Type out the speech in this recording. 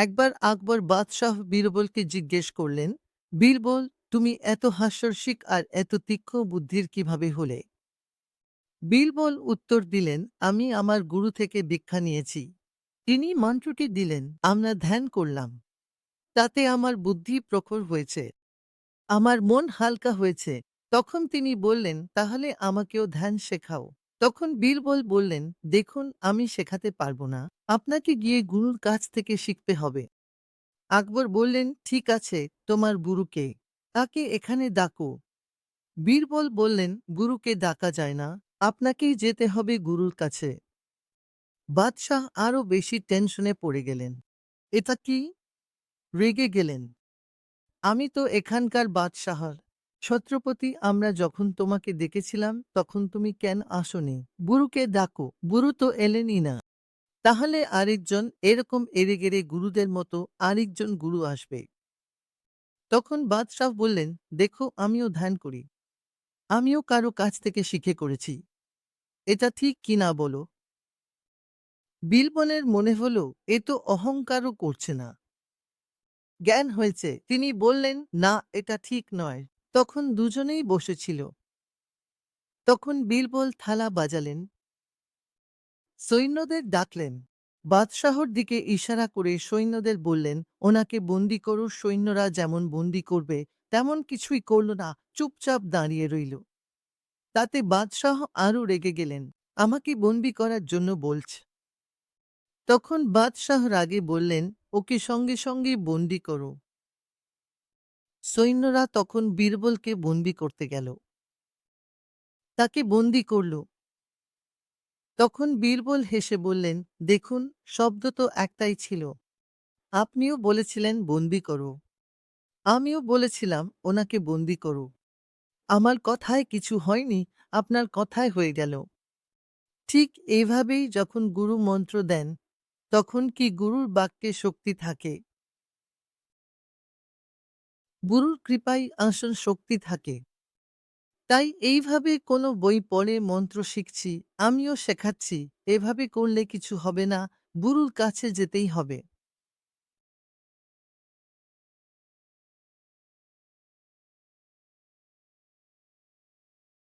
একবার আকবর বাদশাহ বীরবলকে জিজ্ঞেস করলেন, বীরবল, তুমি এত হাস্যরসিক আর এত তীক্ষ্ণ বুদ্ধির কীভাবে হলে? বীরবল উত্তর দিলেন, আমি আমার গুরু থেকে দীক্ষা নিয়েছি। তিনি মন্ত্রটি দিলেন, আমরা ধ্যান করলাম। তাতে আমার বুদ্ধি প্রখর হয়েছে। আমার মন হালকা হয়েছে। তখন তিনি বললেন, তাহলে আমাকেও ধ্যান শেখাও। তখন বীরবল বললেন, দেখুন, আমি শেখাতে পারব না। আপনাকে গিয়ে গুরুর কাছ থেকে শিখতে হবে। আকবর বললেন, ঠিক আছে, তোমার গুরুকে। তাকে এখানে ডাকো। বীরবল বললেন, গুরুকে ডাকা যায় না। আপনাকেই যেতে হবে গুরুর কাছে। বাদশাহ আরও বেশি টেনশনে পড়ে গেলেন। এটা কি? রেগে গেলেন? আমি তো এখানকার বাদশাহর। ছত্রপতি আমরা যখন তোমাকে দেখেছিলাম, তখন তুমি কেন আসনি? গুরুকে ডাকো গুরু তো এলেনই না। তাহলে আরেকজন এরকম এড়ে গেড়ে গুরুদের মতো আরেকজন গুরু আসবে। তখন বাদশাহ বললেন, দেখো, আমিও ধ্যান করি। আমিও কারও কাছ থেকে শিখে করেছি। এটা ঠিক কি না বলো? বিলবনের মনে হল, এ তো অহংকারও করছে না। জ্ঞান হয়েছে। তিনি বললেন, না, এটা ঠিক নয়। তখন দুজনেই বসেছিল। তখন বিলবল থালা বাজালেন। সৈন্যদের ডাকলেন। বাদশাহর দিকে ইশারা করে সৈন্যদের বললেন, ওনাকে বন্দি করো, সৈন্যরা যেমন বন্দি করবে, তেমন কিছুই করল না, চুপচাপ দাঁড়িয়ে রইল। তাতে বাদশাহ আরও রেগে গেলেন, আমাকে বন্দি করার জন্য বলছ তখন বাদশাহ রাগে বললেন, ওকে সঙ্গে সঙ্গে বন্দি করো। সৈন্যরা তখন বীরবলকে বন্দি করতে গেল। তাকে বন্দি করল। তখন বীরবল হেসে বললেন, দেখুন, শব্দ তো একটাই ছিল। আপনিও বলেছিলেন, বন্দি করো। আমিও বলেছিলাম, ওনাকে বন্দি করো। আমার কথায় কিছু হয়নি, আপনার কথায় হয়ে গেল। ঠিক এইভাবেই যখন গুরু মন্ত্র দেন, তখন কি গুরুর বাক্যে শক্তি থাকে? গুরুর কৃপায় আসন শক্তি থাকে। তাই এইভাবে কোনো বই পড়ে মন্ত্র শিখছি, আমিও শেখাচ্ছি, এভাবে করলে কিছু হবে না, গুরুর কাছে যেতেই হবে।